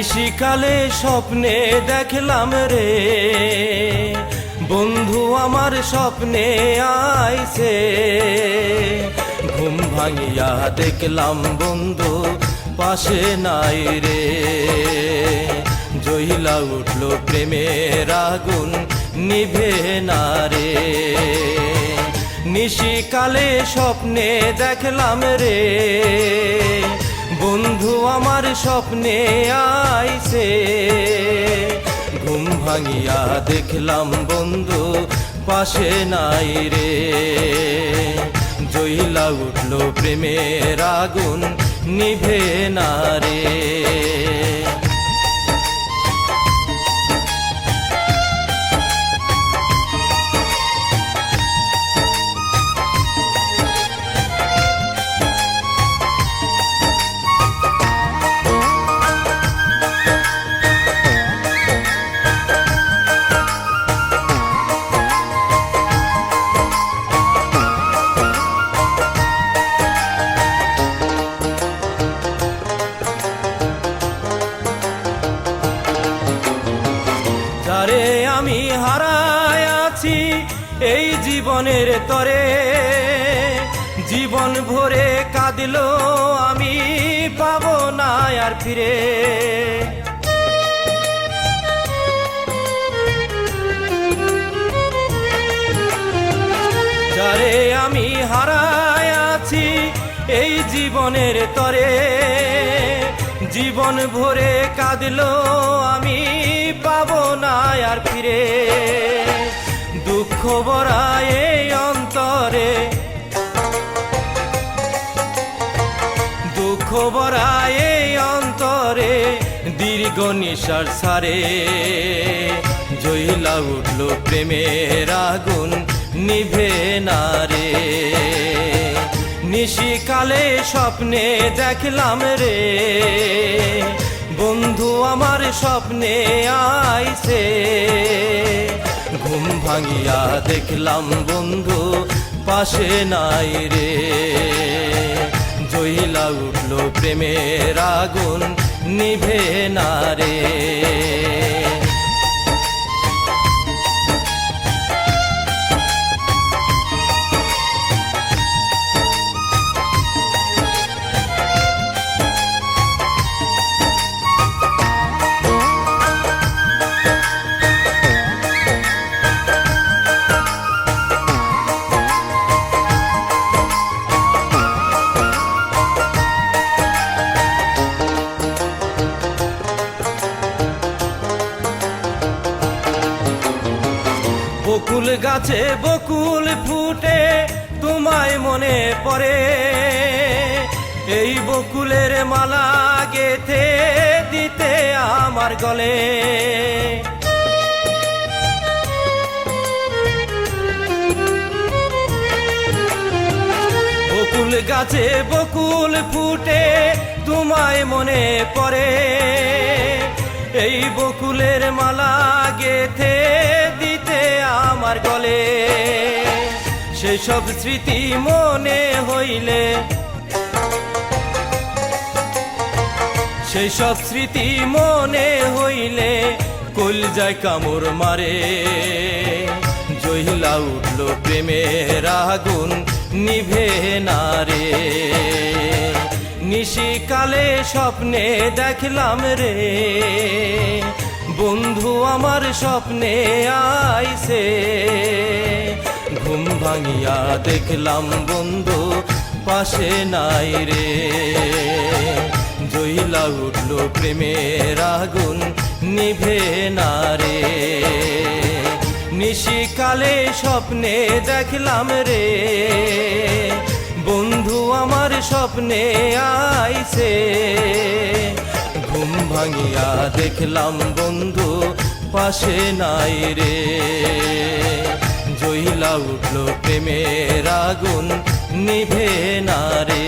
নিশিকালে স্বপ্নে দেখলাম রে। বন্ধু আমার স্বপ্নে আইছে। ঘুম ভাঙিয়া দেখলাম বন্ধু পাশে নাই রে। জহিলা উঠল প্রেমের আগুন, নিভে না রে। নিশিকালে স্বপ্নে দেখলাম রে। বন্ধু, আমার স্বপ্নে আইছে। ঘুম ভাঙিয়া দেখলাম বন্ধু, পাশে নাই রে। জইলা উঠল প্রেমের আগুন, নিভে না রে। আমি হারায় আছি এই জীবনের তরে। জীবন ভরে কাঁদিল আমি, পাবো না আর ফিরে। যারে আমি হারায় আছি এই জীবনের তরে। জীবন ভরে কাঁদল আমি ভরা অন্তরে। দুঃখ ভরা অন্তরে, দীর্ঘ নিঃশ্বাস সারে জইলা উঠল প্রেমের আগুন, নিভে না রে। নিশিকালে স্বপ্নে দেখলাম রে। বন্ধু আমার স্বপ্নে আইছে। ঘুম ভাঙিয়া দেখলাম বন্ধু পাশে নাই রে। জহিলা উঠল প্রেমের আগুন নিভে না রে। বকুল গাছে বকুল ফুটে, তোমায় মনে পড়ে। এই বকুলের মালা গেথে দিতে আমার গলে। বকুল গাছে বকুল ফুটে, তোমায় মনে পড়ে। এই বকুলের মালা গেথে সেসব স্মৃতি মনে হইলে। সেসব স্মৃতি মনে হইলে কল যায় কামড় মারে। জহিলা উঠল প্রেমের আগুন, নিভে না রে। নিশিকালে স্বপ্নে দেখলাম রে। বন্ধু আমার স্বপ্নে আইছে। ঘুম ভাঙিয়া দেখলাম বন্ধু পাশে নাই রে। জইলা উঠল প্রেমের আগুন, নিভে না রে। নিশিকালে স্বপ্নে দেখলাম রে। বন্ধু আমার স্বপ্নে আইছে। ঘুম ভাঙিয়া দেখলাম বন্ধু পাশে নাই রে। জইলা উঠল প্রেমের আগুন নিভে না রে।